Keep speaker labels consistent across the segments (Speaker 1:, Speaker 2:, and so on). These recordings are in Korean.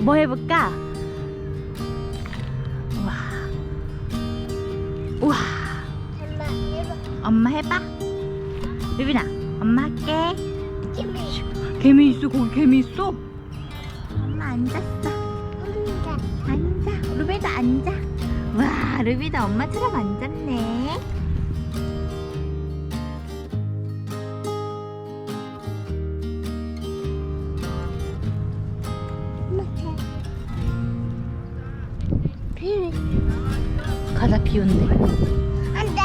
Speaker 1: 뭐 해볼까? 우와. 우와.
Speaker 2: 엄마 해봐.
Speaker 1: 엄마 해봐. 루빈아, 엄마 할게.
Speaker 2: 김이
Speaker 1: 개미 있어, 거기 개미 있어. 엄마 앉았어.
Speaker 2: 혼자.
Speaker 1: 앉아. 루빈도 앉아. 와, 루빈도 엄마처럼 앉았네. 가자, 비 온대.
Speaker 2: 안돼. 안돼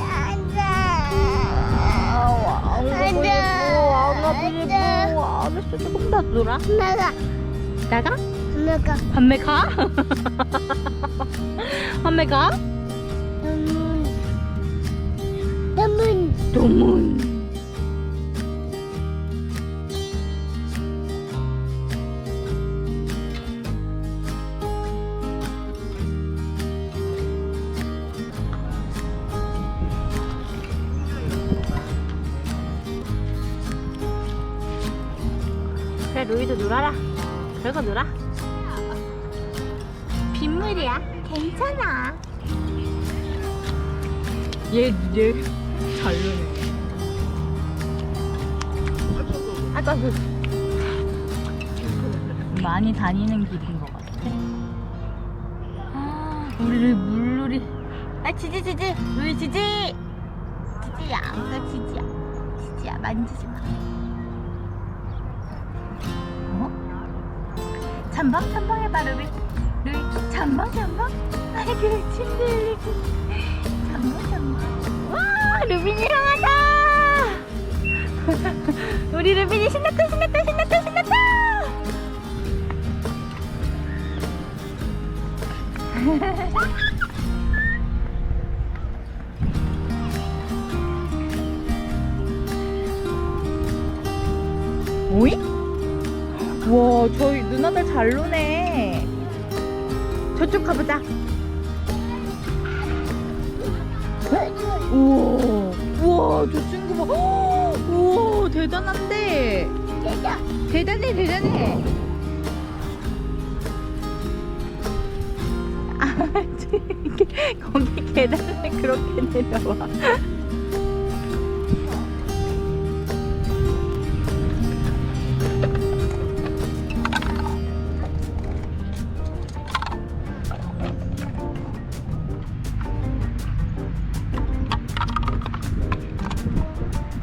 Speaker 2: 안돼.
Speaker 1: 아,
Speaker 2: 안돼. 안돼.
Speaker 1: 알았어, 조금 더 놀아.
Speaker 2: 엄마가
Speaker 1: 나가?
Speaker 2: 엄마가
Speaker 1: 밤에 가? 밤에 가?
Speaker 2: 너무 너무
Speaker 1: 도문. 로이도 놀아라. 별거 놀아. 빗물이야. 괜찮아. 얘, 얘, 잘 노네. 아까 그, 많이 다니는 길인 것 같아. 아, 우리 물놀이. 아, 지지, 지지. 우리 지지. 지지야, 너 지지야. 지지야, 만지지 마. 잠방, 잠방 해봐, 루비. 루비, 잠방, 잠방. 아이, 그래, 침대 흘리고. 잠깐 잠깐. 와 루빈이 형하다. 우리 루빈이 신났다 신났다 신났다 신났다. 오이? 와 저희 누나들 잘 노네. 저쪽 가보자. 우와, 우와, 저 친구 봐. 헉, 우와, 대단한데. 대단해, 대단해. 아, 거기 계단에 그렇게 내려와.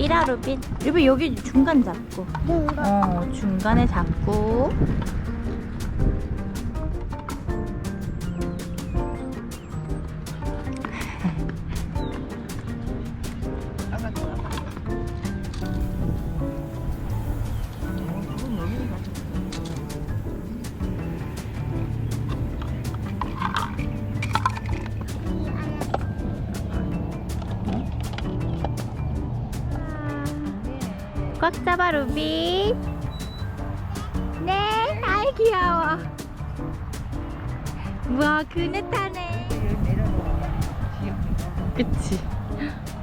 Speaker 1: 삐라 루빈. 루빈 여기 중간 잡고. 어, 중간에 잡고. 꽉 잡아 루비. 네, 아이 귀여워. 우와 그네 타네. 그치.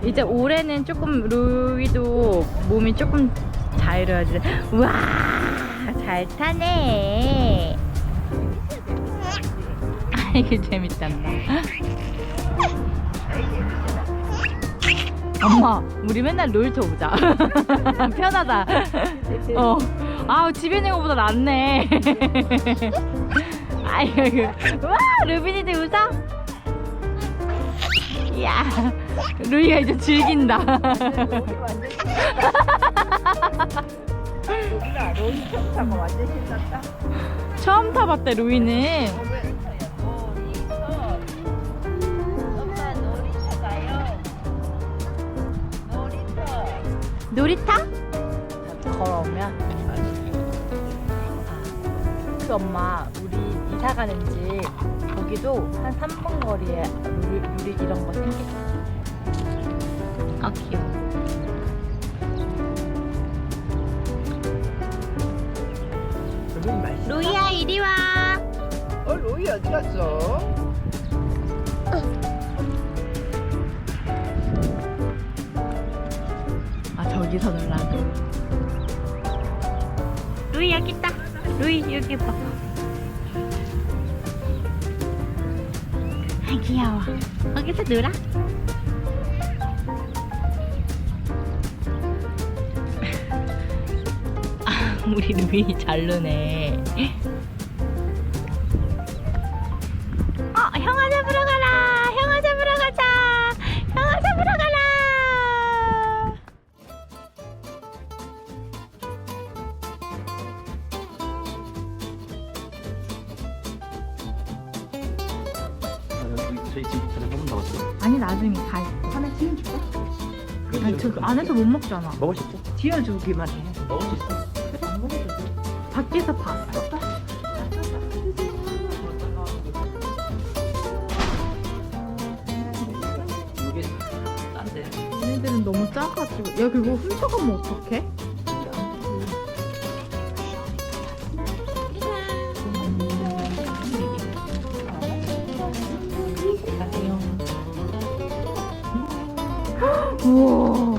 Speaker 1: 이제 올해는 조금 루이도 몸이 조금 자유로워지. 우와 잘 타네. 아이고 재밌다. 엄마, 우리 맨날 놀이터 오자. 편하다. 어. 아우, 집에 있는 것보다 낫네. 아이고, 와, 루빈이도 웃어? 이야, 루이가 이제 즐긴다.
Speaker 3: 몰라 로이 처음 타고 완전 신났다
Speaker 1: 처음 타봤대, 루이는.
Speaker 3: 놀이터?
Speaker 1: 걸어오면? 그 엄마, 우리 이사 가는 집, 거기도 한 3분 거리에 루리, 루리 이런 거 생겼어. 아, 귀여워.
Speaker 3: 로이 맛있어
Speaker 1: 루이야, 이리 와.
Speaker 3: 어 로이 어디 갔어?
Speaker 1: 아 저기서 놀라고 루이 여기 있다 루이 여기 봐. 아 귀여워. 거기서 놀아. 아, 우리 루이 잘 노네. 어, 형아 잡으러 가라.
Speaker 4: 전에 한번 나왔어요.
Speaker 1: 아니 나중에 가 있어. 하나 치면 줄까? 아니 저 안에서 못 먹잖아.
Speaker 4: 먹을 수 있어?
Speaker 3: 지어주기만 해.
Speaker 4: 먹을 수 있어.
Speaker 1: 밖에서 봤어.
Speaker 4: 이게 딴데.
Speaker 1: 얘네들은 너무 작아가지고. 야 그거 훔쳐가면 어떡해? 우와.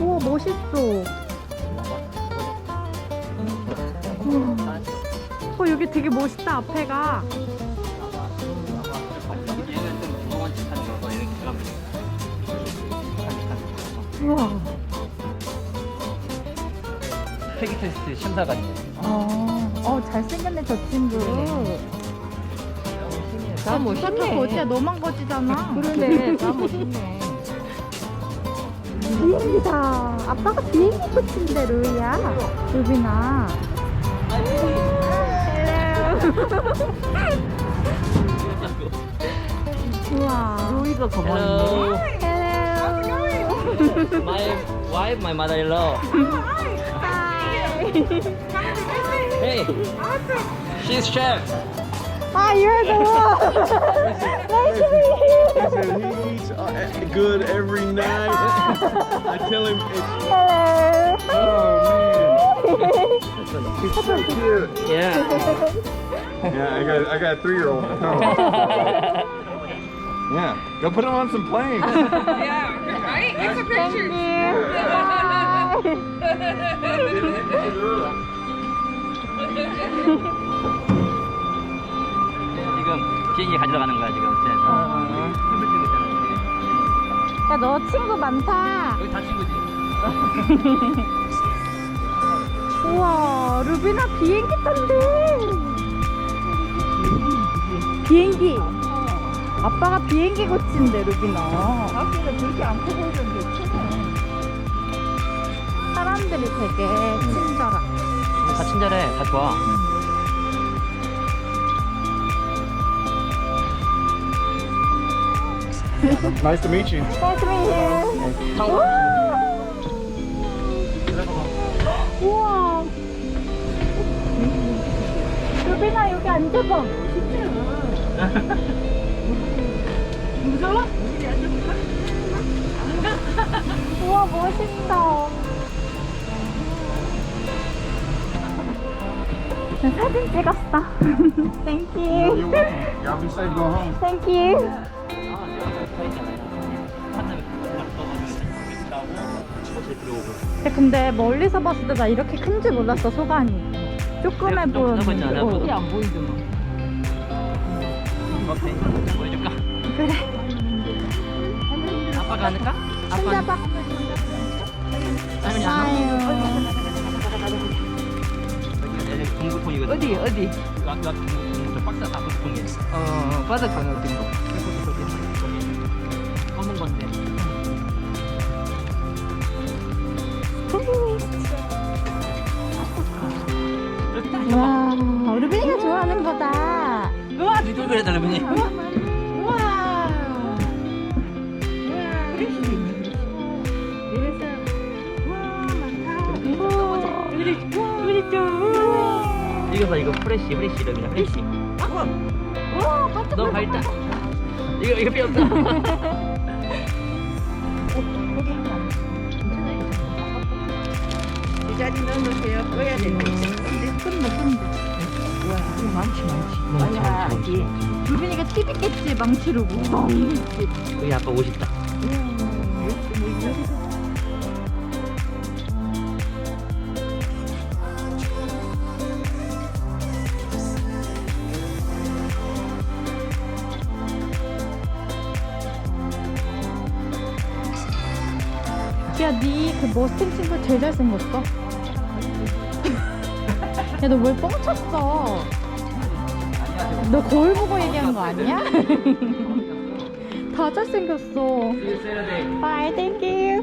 Speaker 1: 우와 멋있어. 우와. 어 여기 되게 멋있다 앞에가.
Speaker 4: 얘는 좀 하는 거
Speaker 1: 우와.
Speaker 4: 폐기 테스트 있네.
Speaker 1: 어, 어 잘생겼네 저 친구.
Speaker 3: 나
Speaker 1: 멋있네. 거지야 너만 거지잖아.
Speaker 3: 그러네. 나 멋있네.
Speaker 1: 비행기다. 아빠가 비행기 코치인데 루이야. 루비나. 우와.
Speaker 3: 루이가
Speaker 4: Hello.
Speaker 1: 헬로.
Speaker 4: My wife, my mother-in-law. Hey, she's chef.
Speaker 1: 아, you're the one. nice to meet you.
Speaker 5: Listen, he eats uh, good every night. I tell him it's
Speaker 1: Hello.
Speaker 5: oh man, he's so cute.
Speaker 4: Yeah.
Speaker 5: Yeah, I got I got a three year old. yeah, go put him on some planes.
Speaker 1: Thank you.
Speaker 4: 지금 비행기 가지러 가는 거야 지금. 네. 춤을 추고 있잖아.
Speaker 1: 야, 너 친구 많다.
Speaker 4: 여기 다 친구지.
Speaker 1: 우와, 루비나 비행기 탄대. 비행기. 아빠가 비행기 고친대, 루비나.
Speaker 3: 밖에는 그렇게 안 커 보이던데.
Speaker 1: 사람들이 되게 친절하.
Speaker 4: 다 친절해, 다 좋아.
Speaker 5: Nice to meet you.
Speaker 1: Nice to meet you. 우와. 루비나 여기 앉아봐. 무서워? 우와 멋있어. 나 사진 찍었어. Thank
Speaker 5: You're
Speaker 1: you.
Speaker 5: welcome. Y'all be safe. Go home.
Speaker 1: Thank you. 야, 근데 멀리서 봤을 때 나 이렇게 큰지 몰랐어 소관이. 조그매
Speaker 4: 좀
Speaker 1: 보였는데.
Speaker 4: 작았지 않아?
Speaker 1: 어.
Speaker 3: 안 보이더만.
Speaker 4: 보여줄까?
Speaker 1: 그래.
Speaker 4: 아빠가 할까?
Speaker 1: 손잡아.
Speaker 4: 아니면 안
Speaker 1: 아유.
Speaker 4: 얘네 공구통이거든.
Speaker 3: 어디 어디?
Speaker 4: 그 아까 공구통 박스 다 공구통이야.
Speaker 3: 어 바닷가 어떤 거?
Speaker 1: 거다.
Speaker 4: 우와, 니도 그랬다, 루빈이.
Speaker 1: 와. 우리 우리 좀.
Speaker 4: 이거 봐, 이거 프레쉬, 프레쉬, 루빈아, 프레쉬.
Speaker 1: 와, 반짝
Speaker 4: 너무 밝다. 이거, 이거 없다.
Speaker 3: 이 자리 넣어놓으세요. 꺼야 되는데.
Speaker 1: 끝내 끝내.
Speaker 3: 와, 이거 많지 많지
Speaker 4: 많지
Speaker 3: 많지
Speaker 4: 많지 많지
Speaker 1: 두빈이가 TV 깼지 망치로 뭐 어. 멍했지.
Speaker 4: 여기 아빠 옷 있다 야,
Speaker 1: 네 그 머스탱 친구 제일 잘생겼어. 야, 너왜 뻥쳤어? 너 거울 보고 얘기한 거 아니야? 다 잘생겼어. Bye, thank you.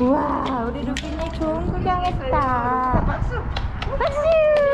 Speaker 1: 우와, 우리 루빈이 좋은 구경했다. 박수!